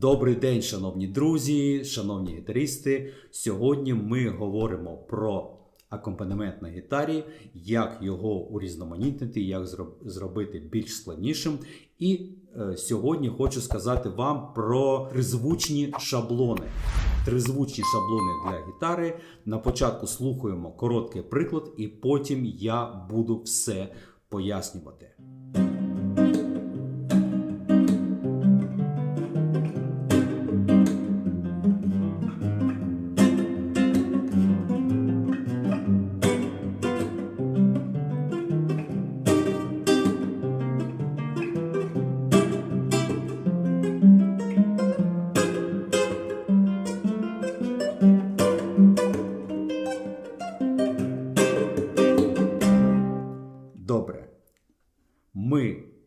Добрий день, шановні друзі, шановні гітаристи. Сьогодні ми говоримо про акомпанемент на гітарі, як його урізноманітнити, як зробити більш складнішим. І е, сьогодні хочу сказати вам про тризвучні шаблони. Тризвучні шаблони для гітари. На початку слухаємо короткий приклад, і потім я буду все пояснювати.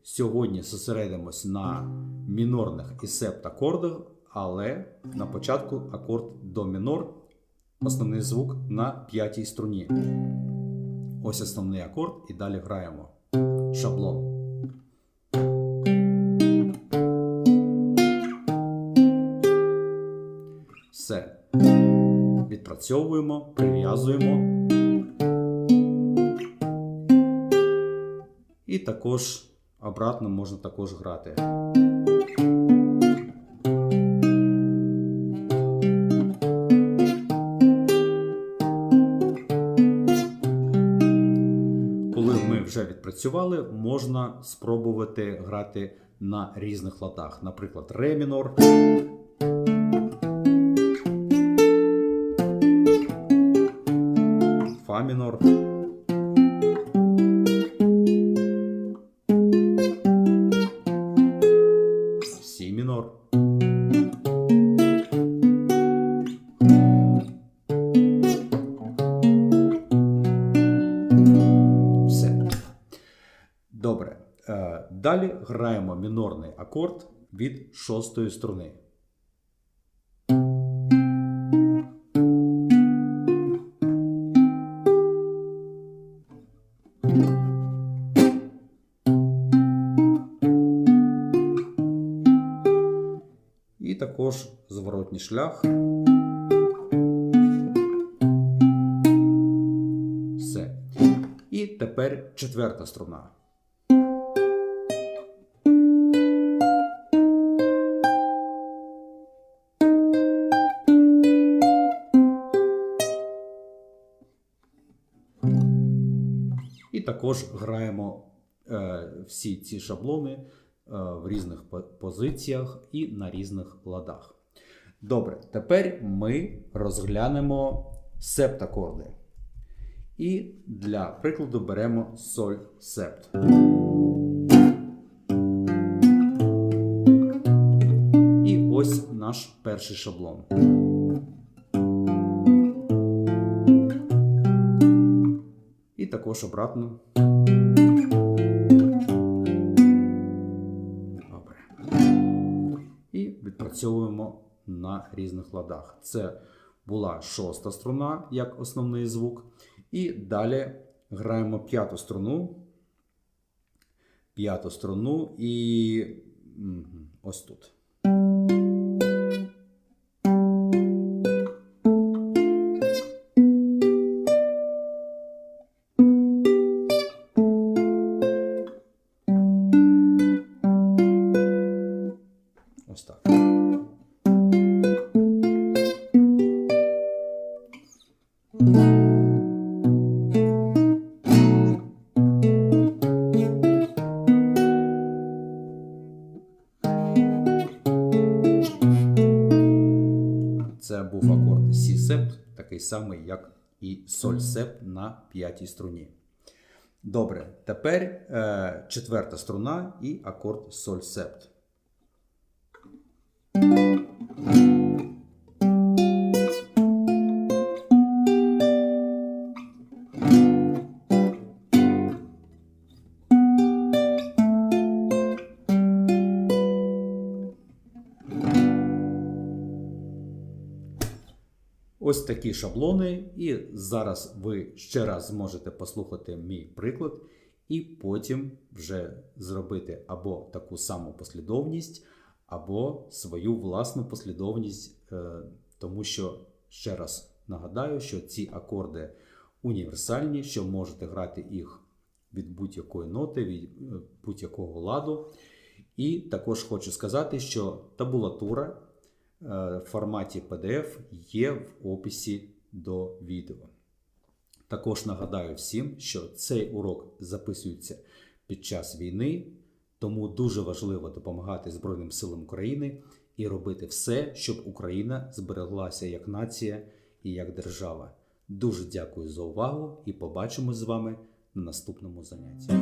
Сьогодні зосередимось на мінорних і септакордах, але на початку акорд до мінор, основний звук на п'ятій струні. Ось основний акорд, і далі граємо. Шаблон. Все. Відпрацьовуємо, прив'язуємо. І також обратно можна також грати. Коли ми вже відпрацювали, можна спробувати грати на різних ладах. Наприклад, ре мінор. Фа мінор. Далі граємо мінорний акорд від шостої струни. І також зворотній шлях. Все. І тепер четверта струна. І також граємо е, всі ці шаблони е, в різних позиціях і на різних ладах. Добре, тепер ми розглянемо септакорди. І для прикладу беремо соль септ. І ось наш перший шаблон. Також обратно. Добре. І відпрацьовуємо на різних ладах. Це була шоста струна як основний звук. І далі граємо п'яту струну. П'яту струну і ось тут. Септ, такий самий, як і соль септ на п'ятій струні. Добре, тепер е, четверта струна і акорд соль септ. Ось такі шаблони, і зараз ви ще раз зможете послухати мій приклад, і потім вже зробити або таку саму послідовність, або свою власну послідовність, е, тому що ще раз нагадаю, що ці акорди універсальні, що можете грати їх від будь-якої ноти, від е, будь-якого ладу. І також хочу сказати, що табулатура в форматі PDF є в описі до відео. Також нагадаю всім, що цей урок записується під час війни, тому дуже важливо допомагати Збройним силам України і робити все, щоб Україна збереглася як нація і як держава. Дуже дякую за увагу і побачимось з вами на наступному занятті.